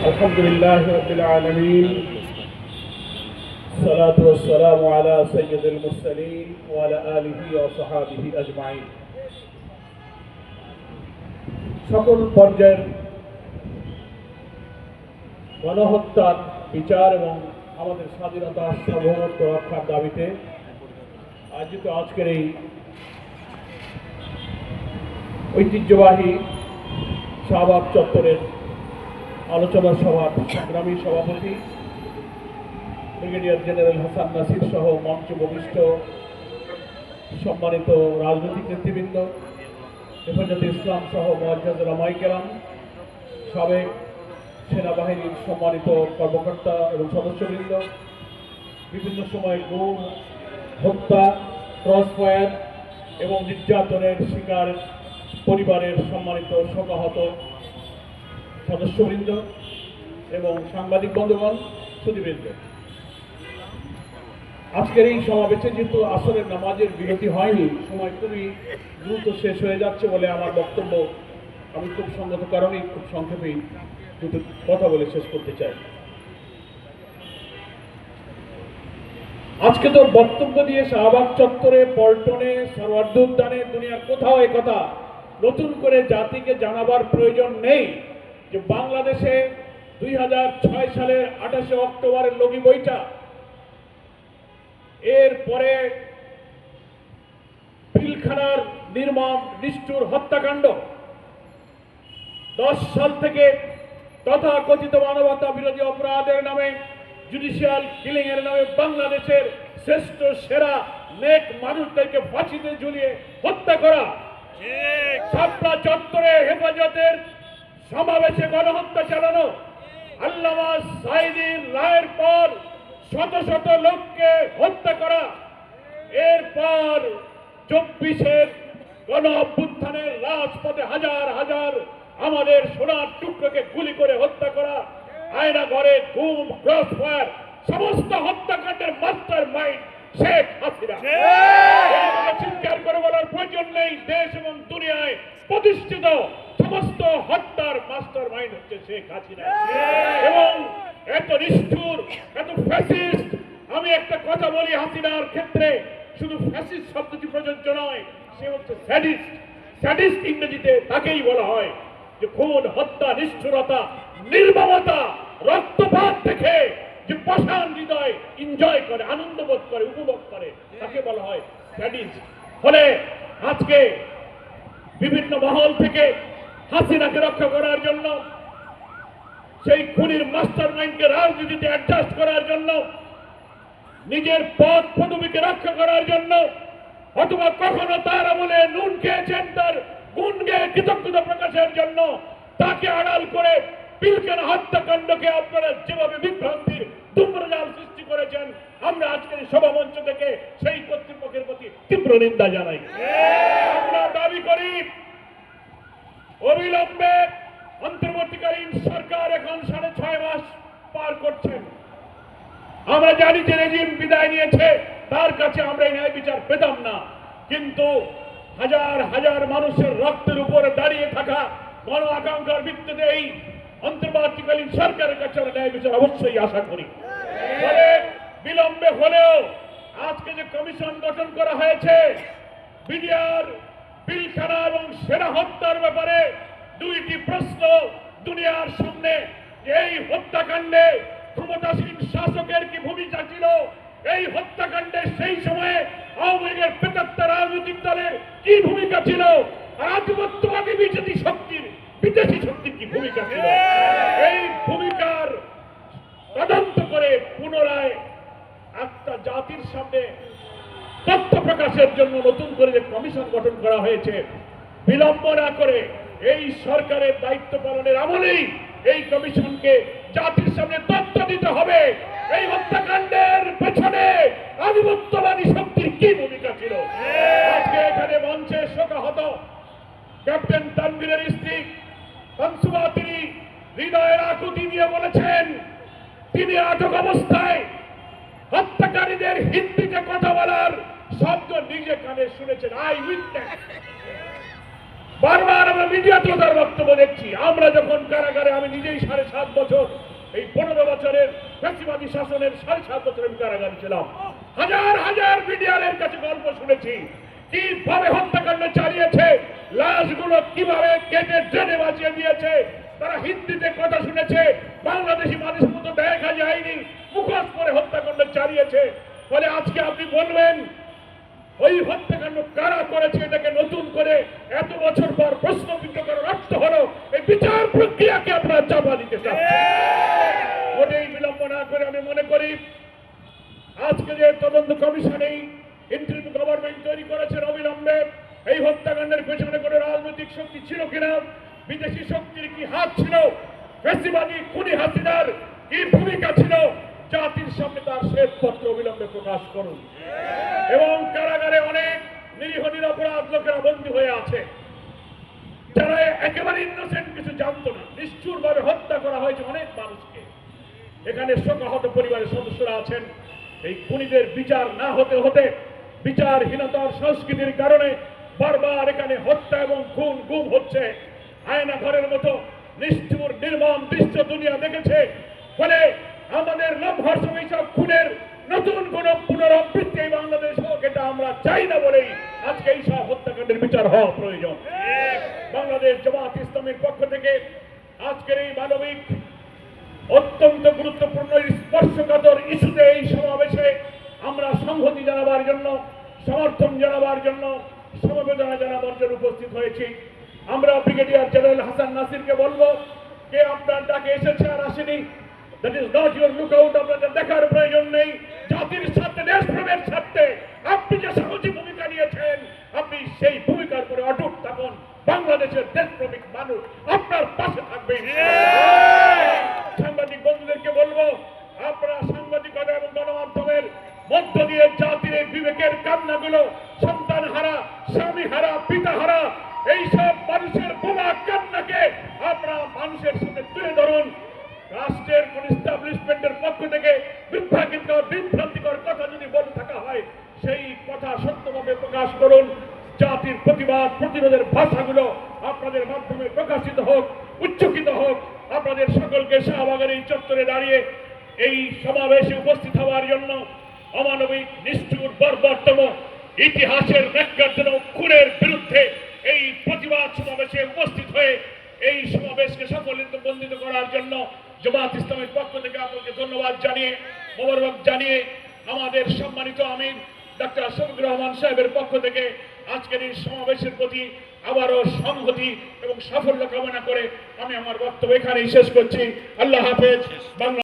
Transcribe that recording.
الحمد لله رب العالمين الصلاة والسلام على سيد المرسلين وعلى آله وصحابه أجمعين সকল পর্যায়ের গণহত্যার বিচার এবং আমাদের স্বাধীনতা সার্বভৌমত্ব রক্ষার দাবিতে আয়োজিত আজকের এই ঐতিহ্যবাহী শাহবাগ চত্বরের আলোচনা সভার সংগ্রামী সভাপতি, ব্রিগেডিয়ার জেনারেল হাসান নাসির সহ মঞ্চ বরিষ্ঠ সম্মানিত রাজনৈতিক নেতৃবৃন্দ, হেফাজতে ইসলাম সহ মহাজাজ রামাই কেরাম, সাবেক সেনাবাহিনীর সম্মানিত কর্মকর্তা এবং সদস্যবৃন্দ, বিভিন্ন সময় গুম, হত্যা, ক্রসফায়ার এবং নির্যাতনের শিকার পরিবারের সম্মানিত শোকাহত সদস্যবৃন্দ এবং সাংবাদিক বন্ধুগণ সুদীবৃন্দ আজকের এই সমাবেশে যেহেতু আসরের নামাজের বিরতি হয়নি, সময় খুবই দ্রুত শেষ হয়ে যাচ্ছে বলে আমার বক্তব্য, আমি খুব সঙ্গত কারণেই খুব সংক্ষেপেই দুটো কথা বলে শেষ করতে চাই। আজকে তো বক্তব্য দিয়ে শাহবাগ চত্বরে, পল্টনে সর্বার্ধ উদ্যানে, দুনিয়ার কোথাও কথা নতুন করে জাতিকে জানাবার প্রয়োজন নেই। যে বাংলাদেশে দুই হাজার ছয় সালের আঠাশে অক্টোবরের লগি বইটা এরপরে পিলখানার নির্মম নিষ্ঠুর হত্যাকাণ্ড দশ সাল থেকে তথাকথিত মানবতা বিরোধী অপরাধের নামে জুডিশিয়াল কিলিং এর নামে বাংলাদেশের শ্রেষ্ঠ সেরা নেক মানুষদেরকে ফাঁসিতে ঝুলিয়ে হত্যা করা। সাপড়া চত্বরে হেফাজতের সমাবেশে গণহত্যা চালানো। আল্লামা সাইদিন রায়ের পর শত শত লোককে হত্যা করা। এরপর চব্বিশের গণ অভ্যুত্থানের রাজপথে হাজার হাজার আমাদের সোনার টুকরোকে গুলি করে হত্যা করা। আয়না ঘরে ঘুম ক্রস ফায়ার সমস্ত হত্যাকাণ্ডের মাস্টার মাইন্ড শেখ হাসিনা। চিৎকার করে বলার প্রয়োজন নেই। দেশ এবং দুনিয়ায় প্রতিষ্ঠিত সমস্ত হত্যার মাস্টার মাইন্ড হচ্ছে শেখ হাসিনা। এবং এত নিষ্ঠুর এত ফ্যাসিস্ট আমি একটা কথা বলি হাসিনার ক্ষেত্রে শুধু ফ্যাসিস্ট শব্দটি প্রযোজ্য নয় সে হচ্ছে স্যাডিস্ট স্যাডিস্ট ইংরেজিতে তাকেই বলা হয় যে খুন হত্যা নিষ্ঠুরতা নির্মমতা রক্তপাত দেখে যে পাষাণ হৃদয় এনজয় করে আনন্দ বোধ করে উপভোগ করে তাকে বলা হয় স্যাডিস্ট ফলে আজকে বিভিন্ন মহল থেকে হাসিনাকে রক্ষা করার জন্য, সেই খুনির মাস্টার মাইন্ডকে রাজনীতিতে অ্যাডজাস্ট করার জন্য, নিজের পদ পদবীকে রক্ষা করার জন্য, অথবা কখনো তার আমলে নুন খেয়েছেন তার গুণ গেয়ে কৃতজ্ঞতা প্রকাশের জন্য তাকে আড়াল করে পিলকেন হত্যাকাণ্ডকে আপনারা যেভাবে বিভ্রান্তির দুম্রজাল সৃষ্টি করেছেন, আমরা আজকের এই সভামঞ্চ থেকে সেই কর্তৃপক্ষের প্রতি তীব্র নিন্দা জানাই। আমরা দাবি করি অবিলম্বে অন্তর্বর্তীকালীন সরকার এখন সাড়ে ছয় মাস পার করছেন আমরা জানি যে রেজিম বিদায় নিয়েছে, তার কাছে আমরা ন্যায় বিচার পেতাম না। কিন্তু হাজার হাজার মানুষের রক্তের উপরে দাঁড়িয়ে থাকা গণ আকাঙ্ক্ষার ভিত্তিতে এই অন্তর্বর্তীকালীন সরকারের কাছে আমরা ন্যায় বিচার অবশ্যই আশা করি। ফলে বিলম্বে হলেও আজকে যে কমিশন গঠন করা হয়েছে, বিডিআর পিলখানা এবং সেনা হত্যার ব্যাপারে দুইটি প্রশ্ন দুনিয়ার সামনে। এই হত্যাকাণ্ডে ক্ষমতাসীন শাসকের কি ভূমিকা ছিল? এই হত্যাকাণ্ডে সেই সময়ে আওয়ামী লীগের পেতাত্তা রাজনৈতিক দলের কি ভূমিকা ছিল? আধিপত্যবাদী বিজেপি শক্তির, বিদেশি শক্তির কি ভূমিকা ছিল? এই ভূমিকার তদন্ত করে পুনরায় একটা জাতির সামনে প্রকাশের জন্য নতুন করে যে কমিশন গঠন করা হয়েছে, বিলম্ব না করে এই সরকারের দায়িত্ব পালনের আমলেই এই কমিশনকে জাতির সামনে তথ্য দিতে হবে। এই হত্যাকাণ্ডের পেছনে আধিপত্যবাদী শক্তির কি ভূমিকা ছিল? আজকে এখানে মঞ্চে শোকাহত ক্যাপ্টেন তানভীরের স্ত্রী কনসুমা, তিনি হৃদয়ের আকুতি দিয়ে বলেছেন, তিনি আটক অবস্থায় হত্যাকারীদের হিন্দিতে কথা বলার শব্দ নিজে কানে শুনেছেন, আই উইটনেস। বারবার আমরা মিডিয়াতেও তার বক্তব্য দেখছি, আমরা যখন কারাগারে, আমি নিজেই সাড়ে সাত বছর, এই পনেরো বছরের ফ্যাসিবাদী শাসনের সাড়ে সাত বছর আমি কারাগারে ছিলাম। হাজার হাজার মিডিয়ারের কাছে গল্প শুনেছি, কীভাবে হত্যাকাণ্ড চালিয়েছে, লাশগুলো কীভাবে কেটে ড্রেনে বাঁচিয়ে দিয়েছে, তারা হিন্দিতে কথা শুনেছে, বাংলাদেশি মানুষ মতো দেখা যায়নি, মুখোশ করে হত্যাকাণ্ড চালিয়েছে। ফলে আজকে আপনি বলবেন ওই হত্যাকাণ্ড কারা করেছে এটাকে নতুন করে এত বছর পর প্রশ্নবিদ্ধ করার অর্থ হলো এই বিচার প্রক্রিয়াকে আপনারা চাপা দিতে চান। মোটেই বিলম্ব না করে আমি মনে করি আজকে যে তদন্ত কমিশন এই ইন্টারিম গভর্নমেন্ট তৈরি করেছেন অবিলম্বে এই হত্যাকাণ্ডের পেছনে কোনো রাজনৈতিক শক্তি ছিল কিনা বিদেশি শক্তির কি হাত ছিল ফেসিবাদী খুনি হাসিনার কি ভূমিকা ছিল জাতির সামনে তার শ্বেতপত্র অবিলম্বে প্রকাশ করুন। এবং কারাগারে অনেক নিরীহ, নিরপরাধ লোকেরা বন্দী হয়ে আছে। যারা একেবারে ইনোসেন্ট কিছু জানতো না নিষ্ঠুর ভাবে হত্যা করা হয়েছে অনেক মানুষকে। এখানে শোকাহত পরিবারের সদস্যরা আছেন। এই খুনিদের বিচার না হতে হতে বিচারহীনতার সংস্কৃতির কারণে বারবার এখানে হত্যা এবং খুন, গুম হচ্ছে। আয়না ঘরের মতো নিষ্ঠুর, নির্মম দৃশ্য দুনিয়া দেখেছে। চাই না বলেই আজকে এই সব হত্যাকাণ্ডের বিচার হওয়া প্রয়োজন। বাংলাদেশ জামাত ইসলামের পক্ষ থেকে আজকের এই মানবিক অত্যন্ত গুরুত্বপূর্ণ স্পর্শকাতর ইস্যুতে এই সমাবেশে আমরা সংহতি জানাবার জন্য, সমর্থন জানাবার জন্য, সমবেদনা জানাবার জন্য উপস্থিত হয়েছি। আমরা ব্রিগেডিয়ার জেনারেল হাসান নাসিরকে বলব, কে আপনার ডাকে এসেছে আর আসেনি that is not your look out আপনাদের দেখার প্রয়োজন নেই। জাতির স্বার্থে দেশপ্রেমের স্বার্থে আপনি যে সাহসী ভূমিকা নিয়েছেন, আপনি সেই ভূমিকার উপরে অটুট থাকুন। বাংলাদেশের দেশপ্রেমিক মানুষ আপনার পাশে থাকবে। সাংবাদিক বন্ধুদেরকে বলব, আপনারা সাংবাদিকতা এবং গণমাধ্যমের মধ্য দিয়ে জাতির বিবেকের কান্নাগুলো সন্তান হারা স্বামী হারা পিতা হারা এইসব মানুষের বোমা কান্নাকে আপনারা মানুষের সামনে তুলে ধরুন। রাষ্ট্রের কোন পক্ষ থেকে বিভ্রান্তিকর বিভ্রান্তিকর কথা যদি বলে থাকা হয়, সেই কথা সত্যভাবে প্রকাশ করুন। জাতির প্রতিবাদ, প্রতিরোধের ভাষাগুলো আপনাদের মাধ্যমে প্রকাশিত হোক, উচ্চকিত হোক। আপনাদের সকলকে শাহবাগের এই চত্বরে দাঁড়িয়ে এই সমাবেশে উপস্থিত হওয়ার জন্য অমানবিক, নিষ্ঠুর, বর্বরতম, ইতিহাসের ন্যাক্কারজনক খুনের বিরুদ্ধে এই প্রতিবাদ সমাবেশে উপস্থিত হয়ে এই সমাবেশকে সাফল্যিত বন্দিত করার জন্য জামাত ইসলামের পক্ষ থেকে আপনাকে ধন্যবাদ জানিয়ে মোবারক জানিয়ে আমাদের সম্মানিত আমির ডাক্তার শফিকুর রহমান সাহেবের পক্ষ থেকে আজকের এই সমাবেশের প্রতি আবারও সংহতি এবং সাফল্য কামনা করে আমি আমার বক্তব্য এখানেই শেষ করছি। আল্লাহ হাফেজ। বাংলা